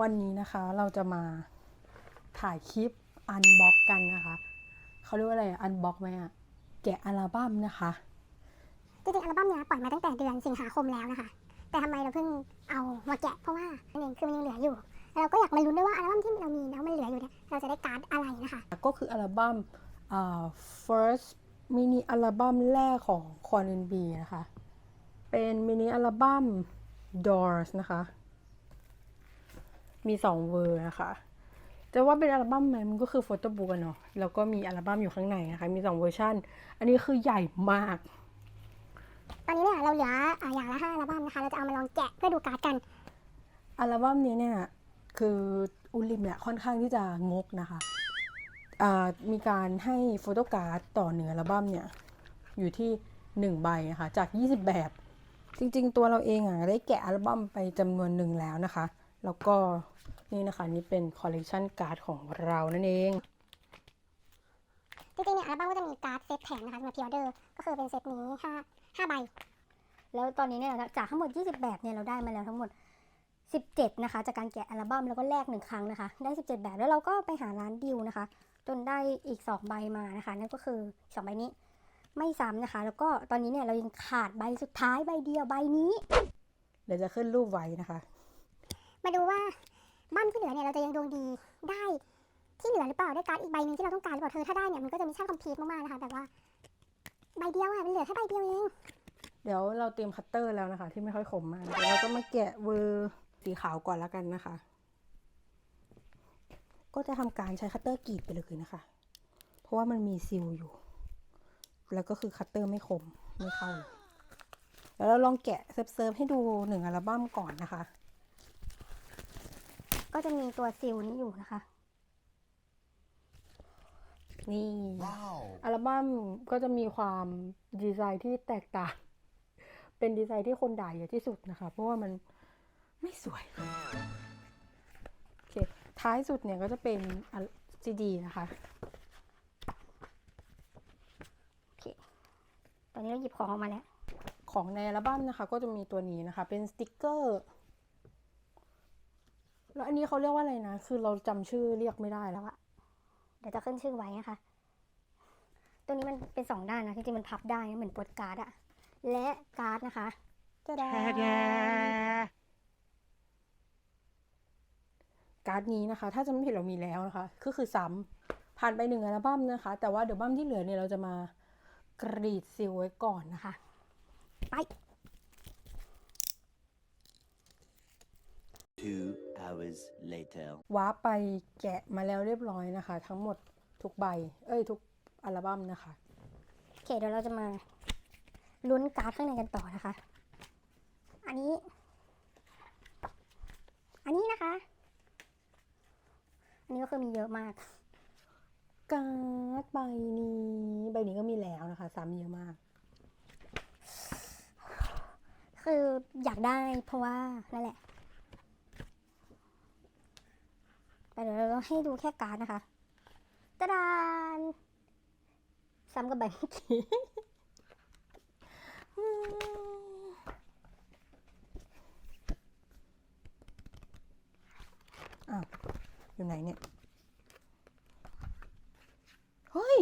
วันนี้นะคะเราจะมาถ่ายคลิปอันบ็อกกันนะคะเขาเรียกว่าอะไรอันบ็อกไหมอะแกะอัลบั้มนะคะจริงๆอัลบั้มเนี้ยปล่อยมาตั้งแต่เดือนสิงหาคมแล้วนะคะ แต่ทำไมเราเพิ่งเอามาแกะเพราะว่าอันหนึ่งคือมันยังเหลืออยู่แล้วเราก็อยากมาลุ้นด้วยว่าอัลบั้มที่เรามีแล้วมันเหลืออยู่เนี่ยเราจะได้การ์ดอะไรนะคะ ก็คืออัลบั้มอ่า first มินิอัลบั้มแรกของ c o r n b นะคะ เป็นมินิอัลบั้ม Doors นะคะ มีสองเวอร์นะคะจะว่าเป็นอัลบั้มไหมมันก็คือโฟโต้บุ๊กเนาะแล้วก็มีอัลบั้มอยู่ข้างในนะคะ มีสองเวอร์ชันอันนี้คือใหญ่มาก ตอนนี้เนี่ยเราเหลืออ่าอย่างละห้าอัลบั้มนะคะ เราจะเอามาลองแกะเพื่อดูการ์ดกัน อัลบั้มนี้เนี่ยคืออุลิมเนี่ยค่อนข้างที่จะงกนะคะอ่ามีการให้โฟโต้การ์ดต่อเนื้ออัลบั้มเนี่ยอยู่ที่ 1 ใบนะคะจาก 20 แบบ จริงๆ ตัวเราเองอะได้แกะอัลบั้มไปจำนวนหนึ่งแล้วนะคะ แล้วก็ นี่นะคะนี่เป็นคอลเลกชันการ์ดของเรานั่นเองจริงๆเนี่ยอัลบั้มก็จะมีการ์ดเซตแถมนะคะสำหรับพรีออเดอร์ก็คือเป็นเซตนี้ห้าห้าใบ แล้วตอนนี้เนี่ยจากทั้งหมด 20 แบบเนี่ยเราได้มาแล้วทั้งหมด 17 นะคะ จากการแกะอัลบั้มแล้วก็แลกหนึ่งครั้งนะคะ ได้ 17 แบบแล้วเราก็ไปหาร้านดิวนะคะ จนได้อีก 2 ใบมานะคะ นั่นก็คือ 2 ใบนี้ไม่ซ้ำนะคะ แล้วก็ตอนนี้เนี่ยเรายังขาดใบสุดท้ายใบเดียวใบนี้ เดี๋ยวจะขึ้นรูปไว้นะคะ มาดูว่า บั้มที่เหลือเนี่ยเราจะยังดวงดีได้ที่เหลือหรือเปล่าได้การ์ดอีกใบหนึ่งที่เราต้องการหรือเปล่าเธอถ้าได้เนี่ยมันก็จะมีช่างคอมพลีทมากๆนะคะแต่ว่าใบเดียวอะมันเหลือแค่ใบเดียวเองเดี๋ยวเราเตรียมคัตเตอร์แล้วนะคะ ที่ไม่ค่อยคมมากเดี๋ยวเราก็มาแกะเวอร์สีขาวก่อนแล้วกันนะคะ ก็จะทำการใช้คัตเตอร์กรีดไปเลยนะคะ เพราะว่ามันมีซิลอยู่ แล้วก็คือคัตเตอร์ไม่คมไม่เข้าเลยแล้วเราลองแกะเซิร์ฟให้ดูหนึ่งอัลบั้มก่อนนะคะ ก็จะมีตัวซิลนี้อยู่นะคะ นี่อัลบั้มก็จะมีความดีไซน์ที่แตกต่าง เป็นดีไซน์ที่คนด่าเยอะที่สุดนะคะ เพราะว่ามันไม่สวยโอเคท้ายสุดเนี่ยก็จะเป็นซีดีนะคะตอนนี้เราหยิบของออกมาแล้ว ของในอัลบั้มนะคะ ก็จะมีตัวนี้นะคะ เป็นสติกเกอร์ แล้วอันนี้เขาเรียกว่าอะไรนะ คือเราจำชื่อเรียกไม่ได้แล้วอะเดี๋ยวจะขึ้นชื่อไว้นะคะ ตัวนี้มันเป็นสองด้านนะจริงๆมันพับได้นะเหมือนโปสการ์ดอะและการ์ดนะคะจะได้การ์ดนี้นะคะ ถ้าจะไม่ผิดเรามีแล้วนะคะ ก็คือซ้ำผ่านไปหนึ่งอัลบั้มนะคะ แต่ว่าเดี๋ยวบั้มที่เหลือเนี่ยเราจะมากรีดซิลไว้ก่อนนะคะ ไป Two hours later. ว้าร์ปไปแกะมาแล้วเรียบร้อยนะคะ ทั้งหมดทุกใบ เอ้ย ทุกอัลบั้มนะคะ โอเคเดี๋ยวเราจะมาลุ้นการ์ดข้างในกันต่อนะคะ อันนี้ อันนี้นะคะ อันนี้ก็คือมีเยอะมาก การ์ดใบนี้ใบนี้ก็มีแล้วนะคะซ้ำเยอะมาก คืออยากได้เพราะว่านั่นแหละ แต่เดี๋ยวเราให้ดูแค่การ์ดนะคะตะดานซ้ำกับใบเมื่อกี้อ้าวอยู่ไหนเนี่ย เฮ้ย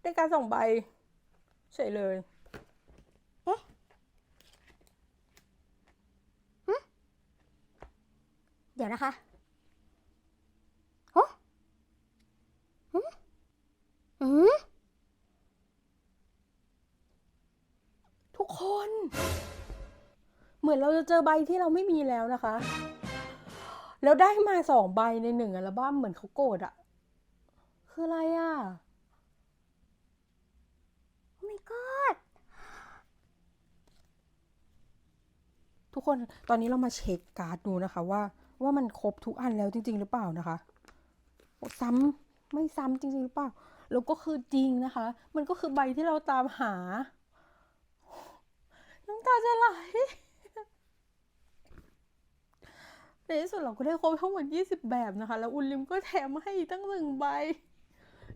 ได้การส่งใบเฉยเลย เดี๋ยวนะคะโอ้หืมหืมทุกคน เหมือนเราจะเจอใบที่เราไม่มีแล้วนะคะ แล้วได้มาสองใบในหนึ่งอัลบั้มเหมือนเขาโกรธอะคืออะไรอะโอ้ my god ทุกคนตอนนี้เรามาเช็คการ์ดดูนะคะว่า ว่ามันครบทุกอันแล้วจริง ๆ หรือเปล่านะคะซ้ำไม่ซ้ำจริง ๆ หรือเปล่าแล้วก็คือจริงนะคะ มันก็คือใบที่เราตามหา น้ำตาจะไหลในที่สุดเราก็ได้ครบทั้งหมด20 แบบนะคะ แล้วอุลลิมก็แถมมาให้อีกตั้งหนึ่งใบ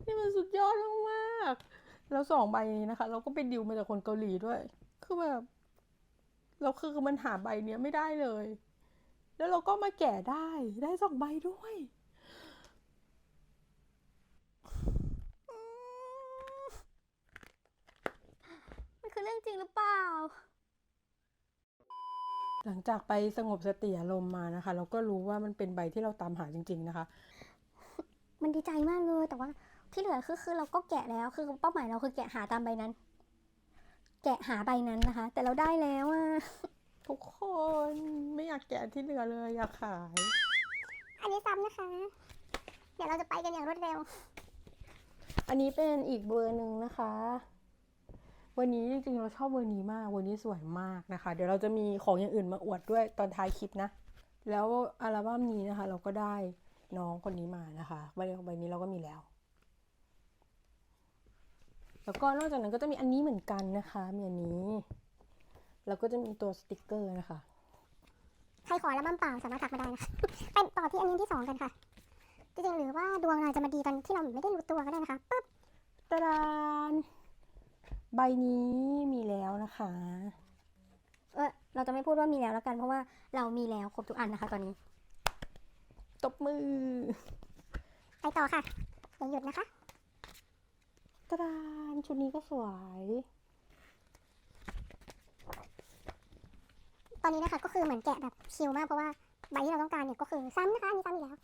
นี่มันสุดยอดมากๆแล้วสองใบนี้นะคะ เราก็ไปดิวมาจากคนเกาหลีด้วย คือแบบแล้วคือมันหาใบเนี้ยไม่ได้เลย แล้วเราก็มาแกะได้ได้สองใบด้วย มันคือเรื่องจริงหรือเปล่า หลังจากไปสงบสติอารมณ์มานะคะ เราก็รู้ว่ามันเป็นใบที่เราตามหาจริง ๆ นะคะ มันดีใจมากเลยแต่ว่าที่เหลือคือคือเราก็แกะแล้วคือเป้าหมายเราคือแกะหาตามใบนั้น แกะหาใบนั้นนะคะ แต่เราได้แล้วอะ ทุกคนไม่อยากแกะที่เหลือเลยอยากขาย อันนี้ซ้ำนะคะ เดี๋ยวเราจะไปกันอย่างรวดเร็ว อันนี้เป็นอีกเบอร์หนึ่งนะคะ วันนี้จริงๆเราชอบเบอร์นี้มากเบอร์นี้สวยมากนะคะ เดี๋ยวเราจะมีของอย่างอื่นมาอวดด้วยตอนท้ายคลิปนะ แล้วอัลบั้มนี้นะคะ เราก็ได้น้องคนนี้มานะคะใบใบนี้เราก็มีแล้ว แล้วก็นอกจากนั้นก็จะมีอันนี้เหมือนกันนะคะมีอันนี้ แล้วก็จะมีตัวสติกเกอร์นะคะ ใครขออัลบั้มเปล่าสามารถทักมาได้นะคะเป็นต่อที่อันนี้ที่สองกันค่ะ จริงๆหรือว่าดวงเราจะมาดีตอนที่เราไม่ได้รู้ตัวก็ได้นะคะปึ๊บตะดานใบนี้มีแล้วนะคะ เออเราจะไม่พูดว่ามีแล้วแล้วกัน เพราะว่าเรามีแล้วครบทุกอันนะคะ ตอนนี้ ตบมือ ไปต่อค่ะอย่าหยุดนะคะตะดานชุดนี้ก็สวย ตอนนี้นะคะก็คือเหมือนแกะแบบชิลมากเพราะว่าใบที่เราต้องการเนี่ยก็คือซ้ำนะคะอันนี้ซ้ำอีกแล้ว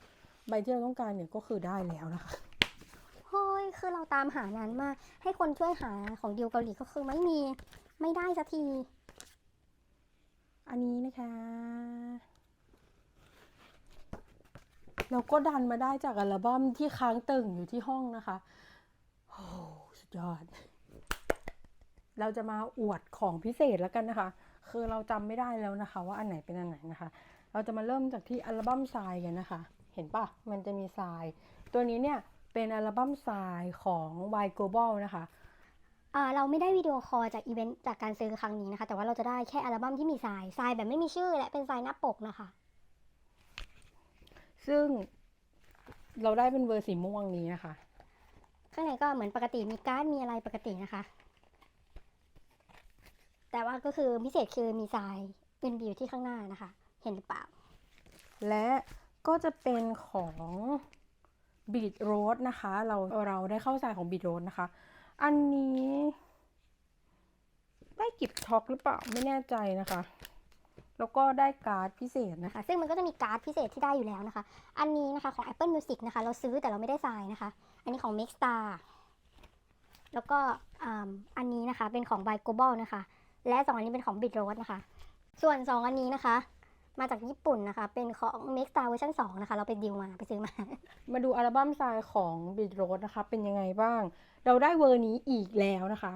ใบที่เราต้องการเนี่ยก็คือได้แล้วนะคะเฮ้ยคือเราตามหานานมาก ให้คนช่วยหาของดิวเกาหลีก็คือไม่มีไม่ได้สักที อันนี้นะคะ เราก็ดันมาได้จากอัลบั้มที่ค้างตึงอยู่ที่ห้องนะคะโอ้สุดยอด เราจะมาอวดของพิเศษแล้วกันนะคะ คือเราจำไม่ได้แล้วนะคะ ว่าอันไหนเป็นอันไหนนะคะ เราจะมาเริ่มจากที่อัลบั้มทรายกันนะคะ เห็นปะมันจะมีทราย ตัวนี้เนี่ยเป็นอัลบั้มทรายของ Y Global นะคะอ่าเราไม่ได้วิดีโอคอลจากอีเวนต์จากการซื้อครั้งนี้นะคะ แต่ว่าเราจะได้แค่อัลบั้มที่มีทรายทรายแบบไม่มีชื่อและเป็นทรายหน้าปกนะคะ ซึ่งเราได้เป็นเวอร์สีม่วงนี้นะคะ ข้างในก็เหมือนปกติมีการ์ดมีอะไรปกตินะคะ แต่ว่าก็คือพิเศษคือมีทรายเป็นบิวที่ข้างหน้านะคะ เห็นหรือเปล่า และก็จะเป็นของบีทโรสนะคะ เราเราได้เข้าสายของบีทโรสนะคะ อันนี้ได้กิบท็อกหรือเปล่าไม่แน่ใจนะคะ แล้วก็ได้การ์ดพิเศษนะคะนะคะ ซึ่งมันก็จะมีการ์ดพิเศษที่ได้อยู่แล้วนะคะ อันนี้นะคะของ Apple Music นะคะ เราซื้อแต่เราไม่ได้ทรายนะคะ อันนี้ของ m a k Star แล้วก็อ่าอันนี้นะคะเป็นของ By Global นะคะ และสองอันนี้เป็นของ Bit Road นะคะ ส่วนสองอันนี้นะคะ มาจากญี่ปุ่นนะคะ เป็นของ m a k Star เวอร์ชัน2นะคะ เราไปดิวมาไปซื้อมา มาดูอัลบั้มทรายของบีทโรสนะคะ เป็นยังไงบ้าง เราได้เวอร์นี้อีกแล้วนะคะ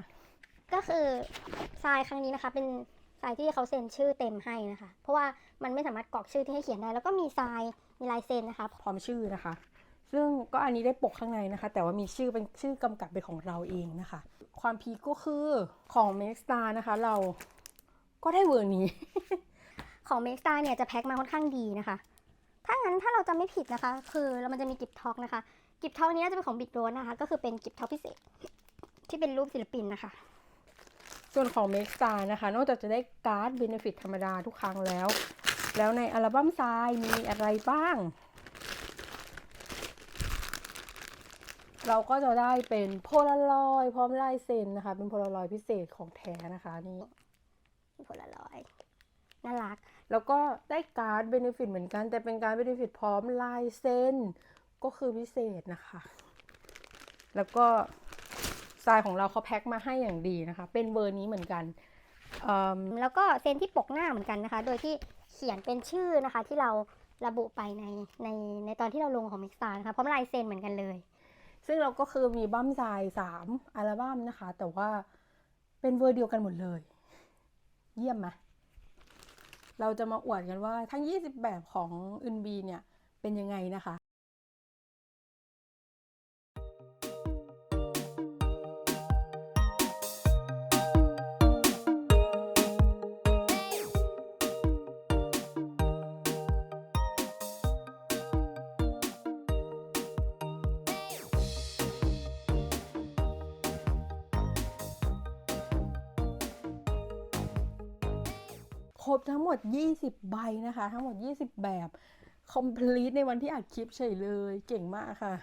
ก็คือทรายครั้งนี้นะคะเป็นทรายที่เขาเซ็นชื่อเต็มให้นะคะ เพราะว่ามันไม่สามารถกรอกชื่อที่ให้เขียนได้ แล้วก็มีทรายมีลายเซ็นนะคะ พร้อมชื่อนะคะ ซึ่งก็อันนี้ได้ปกข้างในนะคะ แต่ว่ามีชื่อเป็นชื่อกำกับเป็นของเราเองนะคะ ความพีคก็คือของ m a x Star นะคะ เราก็ได้เวอร์นี้ ของ m a k Star เนี่ยจะแพ็คมาค่อนข้างดีนะคะ ถ้างั้นถ้าเราจำไม่ผิดนะคะ คือแล้วมันจะมีกิฟท็อกนะคะ กิฟท็อกนี้น่าจะเป็นของ Big r o นะคะ ก็คือเป็นกิฟท็อกพิเศษ ที่เป็นรูปศิลปินนะคะ ส่วนของ m a k Star นะคะ นอกจากจะได้การ์ดเบนฟิตธรรมดาทุกครั้งแล้ว แล้วในอัลบั้มทรายมีอะไรบ้าง เราก็จะได้เป็นโพลารอยพร้อมลายเซ็นนะคะ เป็นโพลารอยพิเศษของแท้นะคะนี่ผลลอยน่ารัก แล้วก็ได้การ์ดเบนฟิตเหมือนกัน แต่เป็นการ์ดเบนฟิตพร้อมลายเซ็นก็คือพิเศษนะคะ แล้วก็ทรายของเราเขาแพ็คมาให้อย่างดีนะคะ เป็นเบอร์นี้เหมือนกันเอิ่มแล้วก็เซ็นที่ปกหน้าเหมือนกันนะคะ โดยที่เขียนเป็นชื่อนะคะที่เราระบุไปในในในตอนที่เราลงของ m i x Star นะคะพร้อมลายเซ็นเหมือนกันเลย ซึ่งเราก็คือมีบั้มทรายสามอัลบั้มนะคะ แต่ว่าเป็นเวอร์เดียวกันหมดเลย เยี่ยมไหมเราจะมาอวดกันว่าทั้ง 20 แบบของอึนบีเนี่ย เป็นยังไงนะคะ รบทั้งหมด 20 ใบนะคะ ทั้งหมด 20 แบบคอมพลีทในวันที่อัดคลิปเฉยเลยเก่งมากค่ะ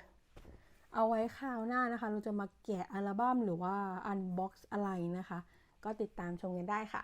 เอาไว้คราวหน้านะคะ เราจะมาแกะอัลบั้มหรือว่าอันบ็อกซ์อะไรนะคะ ก็ติดตามชมกันได้ค่ะ